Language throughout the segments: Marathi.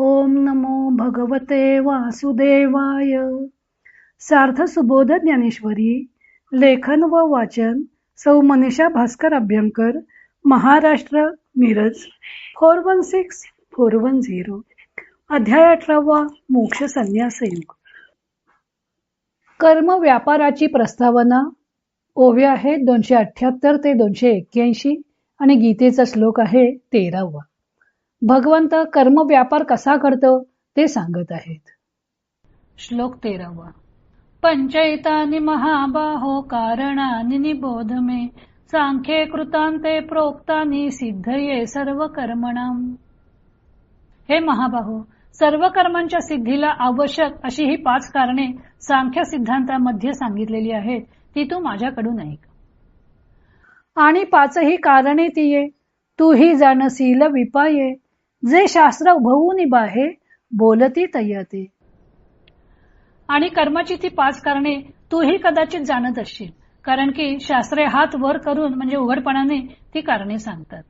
ओम नमो भगवते वासुदेवाय. सार्थ सुबोध ज्ञानेश्वरी लेखन व वाचन सौ Manisha Bhaskar Abhyankar Maharashtra Miraj four one six four one zero. अध्याय अठरावा मोक्ष संन्यास योग. कर्म व्यापाराची प्रस्तावना. ओव्या आहे दोनशे अठ्ठ्याहत्तर ते दोनशे एक्क्याऐंशी आणि गीतेचा श्लोक आहे तेरावा. भगवंत कर्म व्यापार कसा करतो ते सांगत आहेत. श्लोक तेरावा. पंचैतानि महाबाहो कारणानि निबोध मे सांख्ये कृतांते प्रोक्तानि सिद्धये सर्व कर्मणाम हे महाबाहो सर्व कर्मांच्या सिद्धीला आवश्यक अशी ही पाच कारणे सांख्य सिद्धांतामध्ये सांगितलेली आहेत ती तू माझ्याकडून ऐक. आणि पाचही कारणे तिये तूही जाणसील विपाये जे शास्त्र उभवून बाहे बोलती तय्यते आणि कर्माची ती पाच कारणे तूही कदाचित जाणत असशील कारण की शास्त्रे हात वर करून म्हणजे उघडपणाने ती कारणे सांगतात.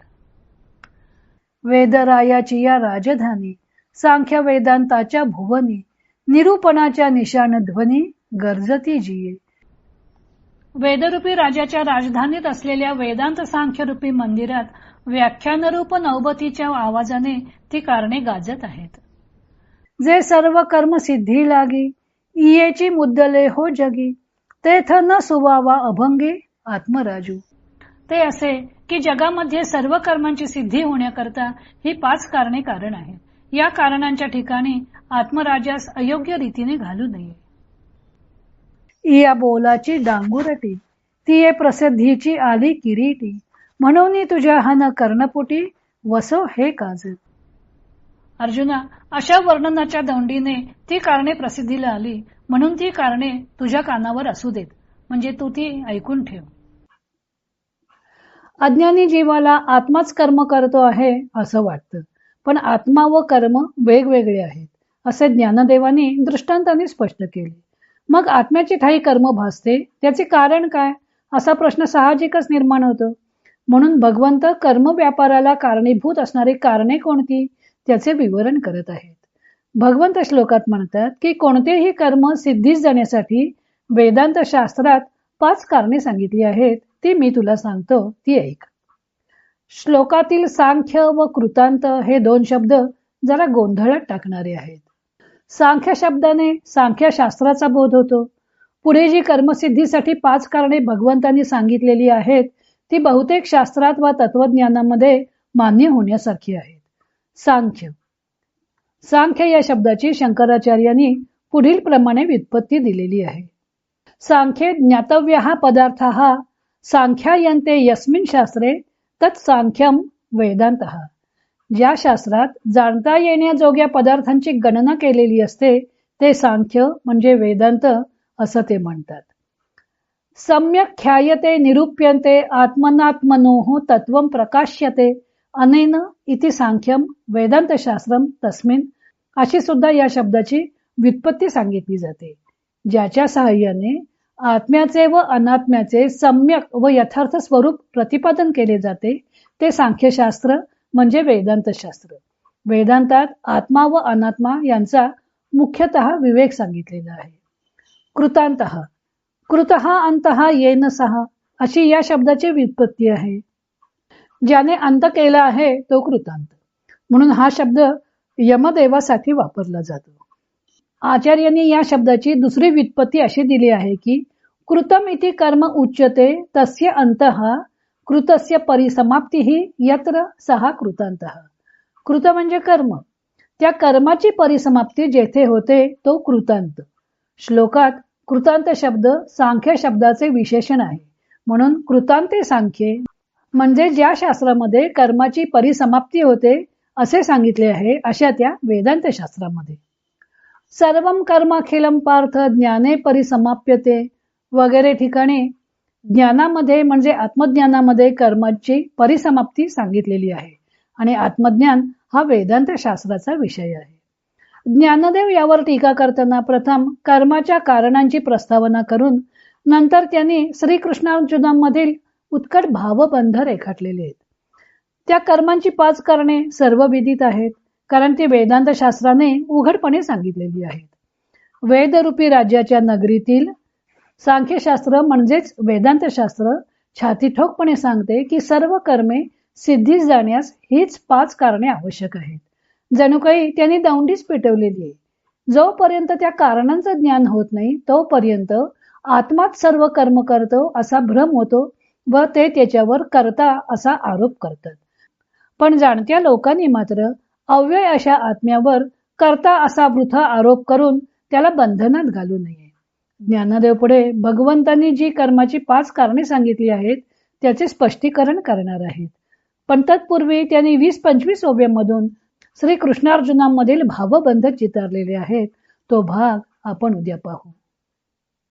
वेदरायाची या राजधानी सांख्य वेदांताच्या भुवनी निरूपणाच्या निशान ध्वनी गरजती जिये. वेदरूपी राजाच्या राजधानीत असलेल्या वेदांत सांख्यरूपी मंदिरात व्याख्यानरूप नवबतीच्या आवाजाने ती कारणे गाजत आहेत. जे सर्व कर्म सिद्धी लागी इयेची मुद्दले हो जगी तेथ न सुवावा अभंगी आत्मराजू. ते असे की जगामध्ये सर्व कर्मांची सिद्धी होण्याकरता ही पाच कारणे कारण आहेत. या कारणांच्या ठिकाणी आत्मराजास अयोग्य रीतीने घालू नये. या बोलाची डांगुरटी ती प्रसिद्धीची आली किरीटी म्हणून तुझ्या हान कर्णपुटी वसो हे काज अर्जुना अशा वर्णनाच्या दंडीने ती कारणे प्रसिद्धीला आली म्हणून ती कारणे तुझ्या कानावर असू देत म्हणजे तू ती ऐकून ठेव. अज्ञानी जीवाला आत्माच कर्म करतो आहे असं वाटतं पण आत्मा व कर्म वेगवेगळे आहेत असे ज्ञानदेवानी दृष्टांताने स्पष्ट केले. मग आत्म्याची ठाई कर्म भासते त्याचे कारण काय? असा प्रश्न साहजिकच निर्माण होतो. म्हणून भगवंत कर्म व्यापाराला कारणीभूत असणारी कारणे कोणती? त्याचे विवरण करत आहेत. भगवंत श्लोकात म्हणतात की कोणतेही कर्म सिद्धीस जाण्यासाठी वेदांत शास्त्रात पाच कारणे सांगितली आहेत ती मी तुला सांगतो ती ऐक श्लोकातील सांख्य व कृतांत हे दोन शब्द जरा गोंधळात टाकणारे आहेत. सांख्य शब्दाने सांख्यशास्त्राचा बोध होतो. पुढे जी कर्मसिद्धीसाठी पाच कारणे भगवंतांनी सांगितलेली आहेत ती बहुतेक शास्त्रात व तत्वज्ञानामध्ये मान्य होण्यासारखी आहेत सांख्य. सांख्य या शब्दाची शंकराचार्यांनी पुढील प्रमाणे व्युत्पत्ती दिलेली आहे. सांख्ये ज्ञातव्य हा पदार्थ हा सांख्यायंते यस्मिन शास्त्रे तत्सांख्यम वेदांत ज्या शास्त्रात जाणता येण्याजोग्या पदार्थांची गणना केलेली असते ते सांख्य म्हणजे वेदांत असं ते म्हणतात. सम्यक ख्यायते निरूप्यन्ते आत्मनात्मनोः तत्व प्रकाश्यते। अनेन इति सांख्यम वेदांतशास्त्रम तस्मिन अशी सुद्धा या शब्दाची व्युत्पत्ती सांगितली जाते ज्याच्या सहाय्याने आत्म्याचे व अनात्म्याचे सम्यक व यथार्थ स्वरूप प्रतिपादन केले जाते ते सांख्यशास्त्र म्हणजे वेदांत शास्त्र वेदांतात आत्मा व अनात्मा यांचा मुख्यतः विवेक सांगितलेला आहे. कृतांत कृत अंत येन सहा अशी या शब्दाची व्युत्पत्ती आहे. ज्याने अंत केला आहे तो कृतांत. म्हणून हा शब्द यमदेवासाठी वापरला जातो. आचार्यांनी या शब्दाची दुसरी व्युत्पत्ती अशी दिली आहे की कृतम इति कर्म उच्यते तस्य अंत कृतस्य परिसमाप्ती ही यत्र सहा कृतांत कृत म्हणजे कर्म. त्या कर्माची परिसमाप्ती जेथे होते तो कृतांत. श्लोकात कृतांत शब्द सांख्य शब्दाचे विशेषण आहे. म्हणून कृतांते सांख्ये म्हणजे ज्या शास्त्रामध्ये कर्माची परिसमाप्ती होते असे सांगितले आहे अशा त्या वेदांत शास्त्रामध्ये. सर्व कर्माखिलम पार्थ ज्ञाने परिसमाप्यते वगैरे ठिकाणी ज्ञानामध्ये म्हणजे आत्मज्ञानामध्ये कर्माची परिसमाप्ती सांगितलेली आहे. आणि आत्मज्ञान हा वेदांत शास्त्राचा विषय आहे. ज्ञानदेव यावर टीका करताना प्रथम कर्माच्या कारणांची प्रस्तावना करून नंतर त्यांनी श्रीकृष्णार्जुनांमधील उत्कट भावबंध रेखाटलेले आहेत. त्या कर्मांची पाच कारणे सर्व विदित आहेत कारण ती वेदांत शास्त्राने उघडपणे सांगितलेली आहेत. वेदरूपी राज्याच्या नगरीतील सांख्यशास्त्र म्हणजेच वेदांत शास्त्र छाती ठोकपणे सांगते की सर्व कर्मे सिद्धीस जाण्यास हीच पाच कारणे आवश्यक आहेत. जणू काही त्यांनी दौंडीच पेटवलेली आहे. जोपर्यंत त्या कारणांचं ज्ञान होत नाही तोपर्यंत आत्माच सर्व कर्म करतो असा भ्रम होतो व ते त्याच्यावर करता असा आरोप करतात. पण जाणत्या लोकांनी मात्र अव्यय अशा आत्म्यावर करता असा वृथा आरोप करून त्याला बंधनात घालू नये. ज्ञानदेव पुढे भगवंतांनी जी कर्माची पाच कारणे सांगितली आहेत त्याचे स्पष्टीकरण करणार आहेत. पण तत्पूर्वी त्यांनी वीस पंचवीस ओव्यामधून श्री कृष्णार्जुनामधील भावबंध चितारलेले आहेत. तो भाग आपण उद्या पाहू.